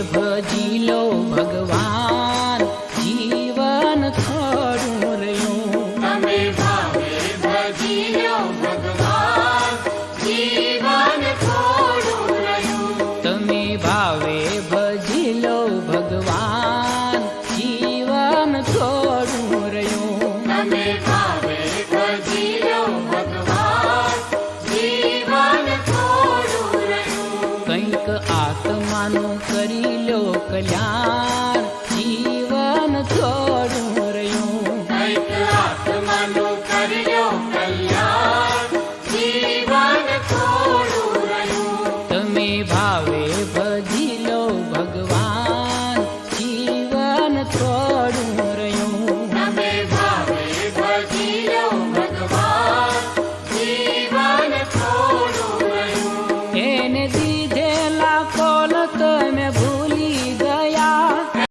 તમે ભાવે એક આત્માનું કરી લો કલ્યાણ. જીવન થોડું રહ્યું. એક આત્માનું કરી લો તમે ભાવે ભજી લો ભગવાન. જીવન થોડું